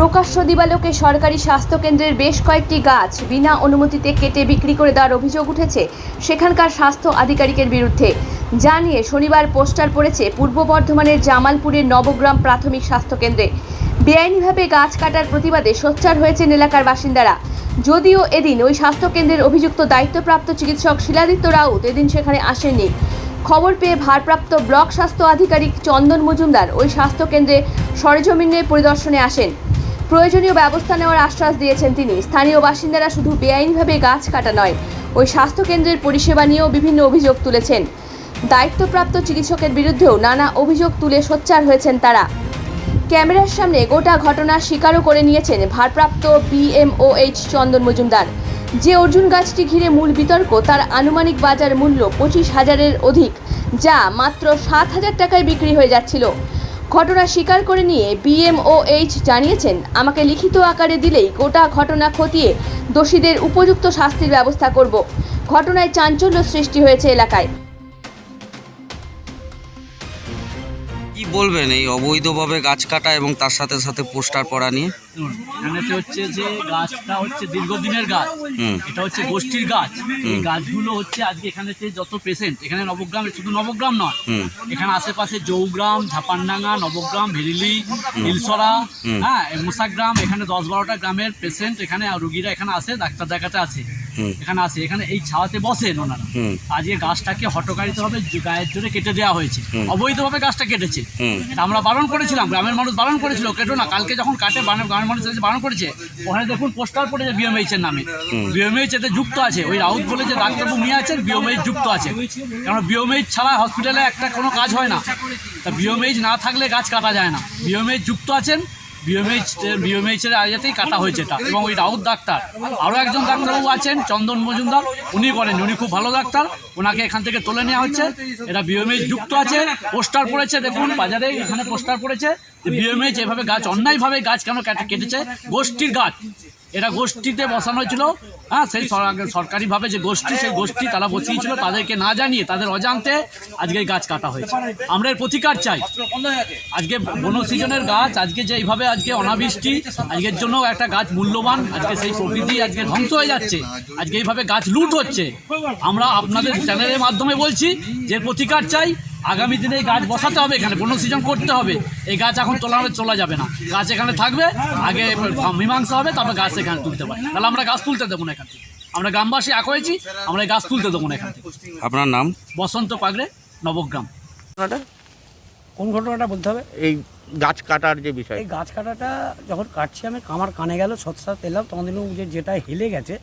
প্রকাশ্য দিবালোকে সরকারি স্বাস্থ্যকেন্দ্রের বেশ কয়েকটি গাছ বিনা অনুমতিতে কেটে বিক্রি করে দেওয়ার অভিযোগ উঠেছে সেখানকার স্বাস্থ্য আধিকারিকের বিরুদ্ধে। যা নিয়ে শনিবার পোস্টার পড়েছে পূর্ব বর্ধমানের জামালপুরের নবগ্রাম প্রাথমিক স্বাস্থ্যকেন্দ্রে। বেআইনিভাবে গাছ কাটার প্রতিবাদে সোচ্চার হয়েছেন এলাকার বাসিন্দারা। যদিও এদিন ওই স্বাস্থ্যকেন্দ্রের অভিযুক্ত দায়িত্বপ্রাপ্ত চিকিৎসক শিলাদিত্য রাউত এদিন সেখানে আসেননি। খবর পেয়ে ভারপ্রাপ্ত ব্লক স্বাস্থ্য আধিকারিক চন্দন মজুমদার ওই স্বাস্থ্যকেন্দ্রে সরেজমিনে পরিদর্শনে আসেন। প্রয়োজনীয় ব্যবস্থা নেওয়ার আশ্বাস দিয়েছেন তিনি। স্থানীয় বাসিন্দারা শুধু বেআইনিভাবে গাছ কাটা নয়, ওই স্বাস্থ্যকেন্দ্রের পরিষেবা নিয়েও বিভিন্ন অভিযোগ তুলেছেন। দায়িত্বপ্রাপ্ত চিকিৎসকের বিরুদ্ধেও নানা অভিযোগ তুলে সোচ্চার হয়েছেন তারা। ক্যামেরার সামনে গোটা ঘটনা স্বীকারও করে নিয়েছেন ভারপ্রাপ্ত বিএমওএইচ চন্দন মজুমদার। যে অর্জুন গাছটি ঘিরে মূল বিতর্ক, তার আনুমানিক বাজার মূল্য পঁচিশ হাজারের অধিক, যা মাত্র সাত হাজার টাকায় বিক্রি হয়ে যাচ্ছিল। ঘটনা স্বীকার করে নিয়ে বিএমওএইচ জানিয়েছেন, আমাকে লিখিত আকারে দিলেই গোটা ঘটনা খতিয়ে দোষীদের উপযুক্ত শাস্তির ব্যবস্থা করব। ঘটনায় চাঞ্চল্য সৃষ্টি হয়েছে এলাকায়। বলবেন এই অবৈধভাবে গাছ কাটা এবং তার সাথে সাথে পোস্টার পড়া নিয়ে? এখানেতে হচ্ছে যে গাছটা হচ্ছে দীর্ঘদিনের গাছ। এটা হচ্ছে গোষ্ঠীর গাছ। এই গাছগুলো হচ্ছে আজকে এখানেতে যত পেশেন্ট এখানে নবগ্রাম শুধু নবগ্রাম নয় এখানে আশেপাশে জৌগ্রাম ঝাপানডাঙ্গা নবগ্রাম ভেরিলি নীলসরা হ্যাঁ মুসাগ্রাম এখানে দশ বারোটা গ্রামের পেশেন্ট এখানে রুগীরা এখানে আসে ডাক্তার দেখাতে আসে। এখানে আসে এখানে এই ছাওয়াতে বসেন ওনারা। আজকে গাছটাকে হটকারিতভাবে গায়ের জোরে কেটে দেওয়া হয়েছে। হুম। অবৈধভাবে গাছটা কেটেছে। আমরা বারণ করেছিলাম গ্রামের মানুষ বারণ করেছিল কেটো না। কালকে যখন কাটে গ্রামের মানুষ বারণ করেছে ওখানে দেখুন পোস্টার পড়েছে বিএমএইচ এর নামে। বিএমএইচ এতে যুক্ত আছে। ওই রাউত বলে যে ডাক্তারবাবু নিয়ে আছেন বিএমএইচ যুক্ত আছে। কারণ বিএমএইচ ছাড়া হসপিটালে একটা কোনো কাজ হয় না। তা বিএমএইচ না থাকলে গাছ কাটা যায় না। বিএমএইচ যুক্ত আছেন বিএমএইচ বিএমএইচ এর আয়াতেই কাটা হয়েছে এটা। এবং ওই রাউত ডাক্তার, আরও একজন ডাক্তারবাবু আছেন, চন্দন মজুমদার, উনি করেন, উনি খুব ভালো ডাক্তার। ওনাকে এখান থেকে তুলে নেওয়া হচ্ছে। এটা বিএমএইচ যুক্ত আছে, পোস্টার পড়েছে, দেখুন, বাজারে এখানে পোস্টার পড়েছে যে বিএমএইচ এভাবে গাছ, অন্যায়ভাবে গাছ কেন কেটে- কেটেছে? গোষ্ঠীর গাছ। এটা গোষ্ঠীতে বসানো হয়েছিল। হ্যাঁ সেই সরকারিভাবে যে গোষ্ঠী, সেই গোষ্ঠী তারা বসিয়েছিল। তাদেরকে না জানিয়ে, তাদের অজান্তে আজকে গাছ কাটা হয়েছে। আমরা এর প্রতিকার চাই। আজকে বনসৃজনের গাছ, আজকে যে এইভাবে আজকে অনাবৃষ্টি, আজকের জন্য একটা গাছ মূল্যবান। আজকে সেই প্রকৃতি আজকে ধ্বংস হয়ে যাচ্ছে। আজকে এইভাবে গাছ লুট হচ্ছে। আমরা আপনাদের চ্যানেলের মাধ্যমে বলছি, যে প্রতিকার চাই আগামী দিনে এই গাছ বসাতে হবে এখানে বনসৃজন করতে হবে। এই গাছ এখন তোলা হবে চলা যাবে না। গাছ এখানে থাকবে আগে মীমাংসা হবে তারপর গাছ এখানে তুলতে পারে তাহলে আমরা গাছ তুলতে দেবো না এখান থেকে। আমরা গ্রামবাসী এক হয়েছি আমরা এই গাছ তুলতে দেবো না এখান থেকে। আপনার নাম? বসন্ত পাগড়ে নবগ্রাম। কোন ঘটনাটা বলতে হবে? এই গাছ কাটার যে বিষয়। এই গাছ কাটাটা যখন কাটছি আমি আমার কানে গেল সৎসাত এলাম তখন দিন যে যেটা হেলে গেছে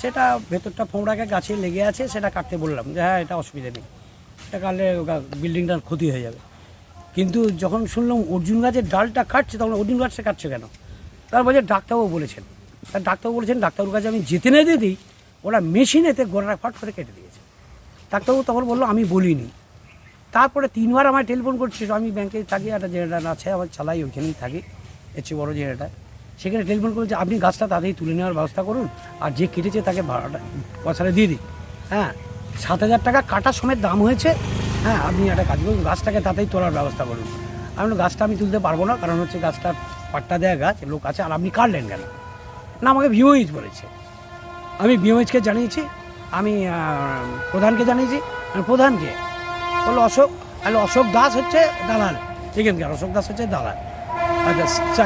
সেটা ভেতরটা ফোঁড়াকে গাছে লেগে আছে সেটা কাটতে বললাম। যে হ্যাঁ এটা অসুবিধা নেই। কাটলে বিল্ডিংটার ক্ষতি হয়ে যাবে। কিন্তু যখন শুনলাম অর্জুন গাছের ডালটা কাটছে, তখন অর্জুন গাছটা কাটছে কেন? তার বলছে ডাক্তারবাবু বলেছেন। তার ডাক্তারবাবু বলেছেন, ডাক্তারবাবুর কাছে আমি যেতে না দিয়ে দিই ওরা মেশিনেতে গোড়াটা ফাট করে কেটে দিয়েছে। ডাক্তারবাবু তখন বলল, আমি বলিনি। তারপরে তিনবার আমার টেলিফোন করছিল আমি ব্যাংকে থাকি, একটা জেনারেটার আছে, আমার চালাই ওইখানেই থাকি, এর চেয়ে বড়ো জেনারেটার। সেখানে টেলিফোন করেছে, আপনি গাছটা তাড়াতাড়ি তুলে নেওয়ার ব্যবস্থা করুন, আর যে কেটেছে তাকে ভাড়াটা, পয়সাটা দিয়ে দিই হ্যাঁ সাত হাজার টাকা কাটার সময় দাম হয়েছে। হ্যাঁ আপনি একটা কাজ করুন, গাছটাকে তাড়াতাড়ি তোলার ব্যবস্থা করুন। আমি গাছটা আমি তুলতে পারব না, কারণ হচ্ছে গাছটা পাট্টা দেওয়া গাছ, লোক আছে, আর আপনি কাটলেন কেন? না, আমাকে ভিওইজ বলেছে। আমি বিএমএইচকে জানিয়েছি, আমি প্রধানকে জানিয়েছি প্রধানকে বলল, অশোক, তাহলে অশোক দাস হচ্ছে দালাল। এখানকার অশোক দাস হচ্ছে দালাল। আচ্ছা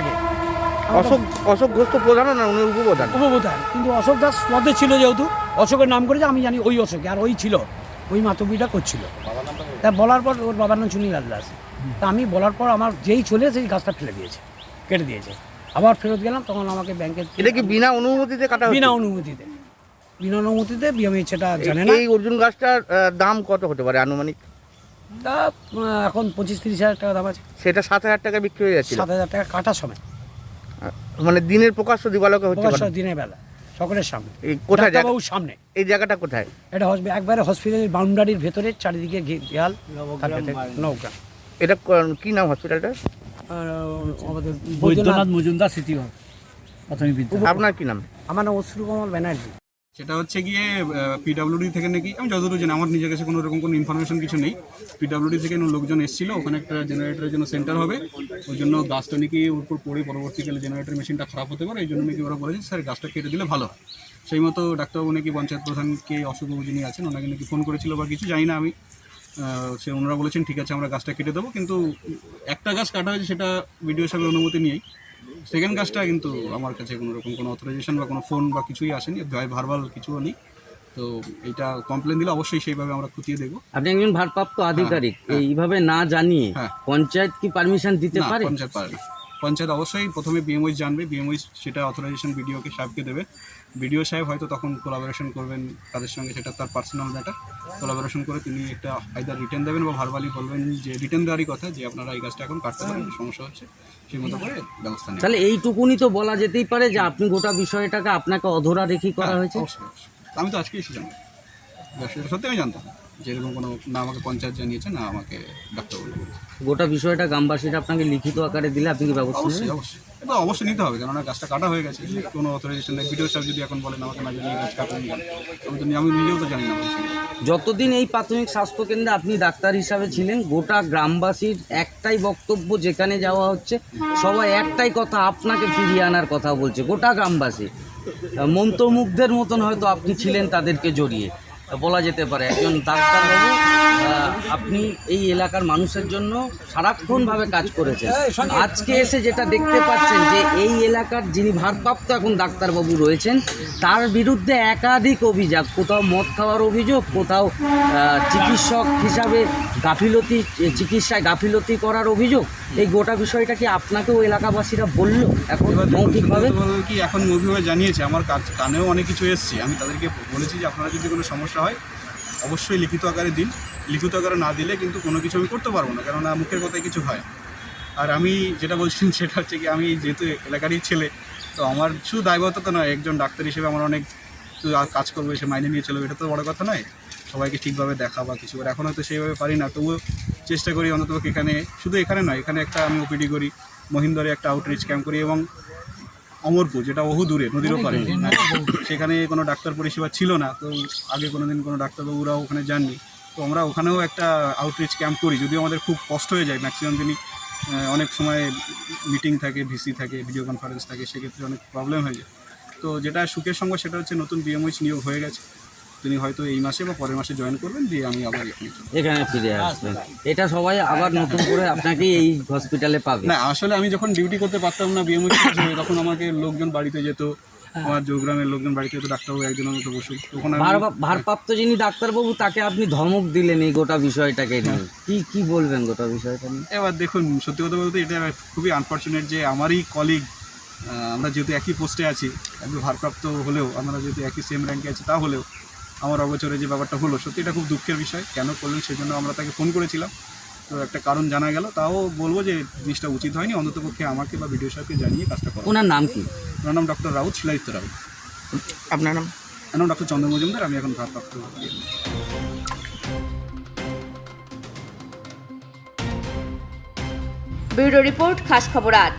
অশোক অশোক ঘোষ তো প্রধান না উনি উপপ্রধান। উপপ্রধান। কিন্তু অশোক দাস পদে ছিল যেহেতু অশোকের নাম করেছে আমি জানি ওই অশোক আর ওই ছিল ওই মাতবিটা করছিল। তা বলার পর ওর বাবার নাম চুনিলাল দাস তা আমি বলার পর আমার যেই চলে সেই গাছটা ফেলে দিয়েছে কেটে দিয়েছে। আবার ফেরত গেলাম তখন আমাকে ব্যাংকের এটা কি বিনা অনুমতিতে কাটা বিনা অনুমতিতে। বিনা অনুমতিতে বিএমএইচ সেটা জানে না। এই অর্জুন গাছটার দাম কত হতে পারে আনুমানিক? তা এখন পঁচিশ তিরিশ হাজার টাকা দাম আছে। সেটা সাত হাজার টাকা বিক্রি হয়ে যাচ্ছে সাত হাজার টাকা কাটার সময়। মানে দিনের প্রকাশ্য দিবালোকে হচ্ছে প্রকাশ্য দিনের বেলা সকলের সামনে। এই কোথায় জায়গা ডাক্তারবাবুর সামনে। এই জায়গাটা কোথায়? এটা হসপি- একবারে হসপিটালের বাউন্ডারির ভেতরে চারিদিকে ঘে- দেয়াল তার ভেতরে নৌকা এটা ক- কি নাম হসপিটালটা আর আমাদের বৈদ্যনাথ মজুমদার স্মৃতি প্রাথমিক বিদ্যালয়। আপনার কি নাম? আমার নাম অশ্রু কমল ব্যানার্জি। সেটা হচ্ছে গিয়ে পিডাব্লিউডি থেকে নাকি, আমি যতদূর জানি, আমার নিজের কাছে কোনো রকম কোনো ইনফরমেশন কিছু নেই। পিডাব্লিউডি থেকে লোকজন এসেছিল, ওখানে একটা জেনারেটরের জন্য সেন্টার হবে। ওই জন্য গাছটা নাকি উপর পড়ে পরবর্তীকালে জেনারেটর মেশিনটা খারাপ হতে পারে, এই জন্য নাকি ওরা বলেছে, স্যার, গাছটা কেটে দিলে ভালো হয়। সেই মতো ডাক্তারবাবু নাকি পঞ্চায়েত প্রধানকে অশোকবাবু যিনি আছেন, ওনাকে নাকি ফোন করেছিল বা কিছু, জানি না আমি। সে ওনারা বলেছেন, ঠিক আছে, আমরা গাছটা কেটে দেবো। কিন্তু একটা গাছ কাটা হয়েছে, সেটা বিডিও সাহেবের অনুমতি নিয়েই। সেকেন্ড কাজটা কিন্তু আমার কাছে কোনো রকম কোনো অথরাইজেশন বা কোনো ফোন বা কিছুই আসেনি ভার্বাল কিছুও নেই তো এটা কমপ্লেন দিলে অবশ্যই সেইভাবে আমরা খুঁটিয়ে দেবো আপনি একজন ভারপ্রাপ্ত আধিকারিক এইভাবে না জানিয়ে হ্যাঁ। পঞ্চায়েত কি পারমিশন দিতে পারে পঞ্চায়েত পারে না। পঞ্চায়েত অবশ্যই প্রথমে বিএমওই জানবে বিএমওই সেটা অথরাইজেশন বিডিওকে সাহেবকে দেবে। বিডিও সাহেব হয়তো তখন কোলাবোরেশন করবেন তাদের সঙ্গে সেটা তার পার্সোনাল ম্যাটার কোলাবোরেশন করে তিনি একটা আইদার রিটার্ন দেবেন বা ভারবালি বলবেন যে রিটার্ন দেওয়ারই কথা যে আপনারা এই গাছটা এখন কাটতে পারেন সমস্যা হচ্ছে সেই মতো করে ব্যবস্থা নেবেন। তাহলে এইটুকুনি তো বলা যেতেই পারে যে আপনি গোটা বিষয়টাকে আপনাকে অধরা রেখি করা হ্যাঁ, হয়েছে। আমি তো আজকে এসে জানব। সেটা সত্যি আমি জানতাম। না। যে এরকম কোনো না আমাকে পঞ্চায়েত জানিয়েছে না আমাকে ডাক্তার বলেছে। গোটা বিষয়টা গ্রামবাসীরা আপনাকে লিখিত আকারে দিলে আপনি কি ব্যবস্থা অবশ্যই নেবেন? অবশ্যই। এটা অবশ্যই নিতে হবে কেননা গাছটা কাটা হয়ে গেছে। কোনো অথরাইজেশন নেই। ভিডিও সাহেব যদি এখন বলেন আমাকে না জানিয়ে গাছ কাটা নিয়ে আমি তো আমি নিজেও তো জানি না যতদিন এই প্রাথমিক স্বাস্থ্য কেন্দ্রে আপনি ডাক্তার হিসাবে ছিলেন গোটা গ্রামবাসীর একটাই বক্তব্য যেখানে যাওয়া হচ্ছে সবাই একটাই কথা আপনাকে ফিরিয়ে আনার কথা বলছে। গোটা গ্রামবাসী। আহ, মন্ত্রমুগ্ধের মতন হয়তো আপনি ছিলেন তাদেরকে জড়িয়ে। বলা যেতে পারে। একজন ডাক্তারবাবু আপনি এই এলাকার মানুষের জন্য সারাক্ষণভাবে কাজ করেছেন। আজকে এসে যেটা দেখতে পাচ্ছেন যে এই এলাকার যিনি ভারপ্রাপ্ত এখন ডাক্তারবাবু রয়েছেন তার বিরুদ্ধে একাধিক অভিযোগ কোথাও মদ খাওয়ার অভিযোগ কোথাও চিকিৎসক হিসাবে গাফিলতি চিকিৎসায় গাফিলতি করার অভিযোগ। এই গোটা বিষয়টা কি আপনাকেও এলাকাবাসীরা বলল এখন মৌখিকভাবে কি এখন মুভিভাবে জানিয়েছে আমার কাজ- কানেও অনেক কিছু এসছে। আমি তাদেরকে বলেছি যে আপনারা যদি কোনো সমস্যা হয়, অবশ্যই লিখিত আকারে দিন। লিখিত আকারে না দিলে কিন্তু কোনো কিছু আমি করতে পারব না, কেননা মুখের কথায় কিছু হয়। আর আমি যেটা বলছি, সেটা হচ্ছে কি, আমি যেহেতু এলাকারই ছেলে, তো আমার শুধু দায়বদ্ধতা নয়, একজন ডাক্তার হিসেবে আমার অনেক কাজ করব, সে মাইনে নিয়ে চলবে, এটা তো বড় কথা নয়। সবাইকে ঠিকভাবে দেখা বা কিছু করে। এখন হয়তো সেইভাবে পারি না, তবুও চেষ্টা করি অন্তত এখানে, শুধু এখানে নয়, এখানে একটা আমি ওপিডি করি, মহিন্দরে একটা আউটরিচ ক্যাম্প করি এবং অমরপুর যেটা বহু দূরে নদীর ওপারে সেখানে কোনো ডাক্তার পরিষেবা ছিল না তো আগে কোনো দিন কোনো ডাক্তারবাবুরাও ওখানে যাননি। তো আমরা ওখানেও একটা আউটরিচ ক্যাম্প করি যদিও আমাদের খুব কষ্ট হয়ে যায়। ম্যাক্সিমাম দিনই অনেক সময় মিটিং থাকে ভিসি থাকে ভিডিও কনফারেন্স থাকে সেক্ষেত্রে অনেক প্রবলেম হয়ে যায়। তো যেটা সুখের সঙ্গে সেটা হচ্ছে নতুন বিএমওইচ নিয়োগ হয়ে গেছে। তিনি হয়তো এই মাসে বা পরের মাসে জয়েন করবেন দিয়ে আমি আবার এখানে এখানে ফিরে আসবেন। এটা সবাই আবার নতুন করে আপনাকে এই হসপিটালে পাবে। না আসলে আমি যখন ডিউটি করতে পারতাম না বিএমওইচ তখন আমাকে লোকজন বাড়িতে যেত আমার যোগগ্রামের লোকজন বাড়িতে যেত ডাক্তারবাবু একজনের মতো বসুক তখন ভারপ্রাপ্ত যিনি ডাক্তারবাবু তাকে আপনি ধমক দিলেন এই গোটা বিষয়টাকে নিয়ে। কি কি বলবেন গোটা বিষয়টা নিয়ে? এবার দেখুন সত্যি কথা বলতে এটা খুবই আনফর্চুনেট যে আমারই কলিগ আমরা যেহেতু একই পোস্টে আছি একটু ভারপ্রাপ্ত হলেও আমরা যেহেতু একই সেম র্যাঙ্কে আছি তা হলেও আমার অবচরে যে ব্যাপারটা হলো সত্যি এটা খুব দুঃখের বিষয়। কেন করলেন সেজন্য আমরা তাকে ফোন করেছিলাম। তো একটা কারণ জানা গেল। তাও বলব যে জিনিসটা উচিত হয়নি। অন্ততপক্ষে আমাকে বা ভিডিও সাহেবকে জানিয়ে কাজটা করা। ওনার নাম কি? ওনার নাম ডক্টর রাউত শিলাদিত্য রাউত। আপনার নাম? নাম ডক্টর চন্দ্র মজুমদার আমি এখন ভারপ্রাপ্ত ব্যুরো রিপোর্ট খাস খবর আট।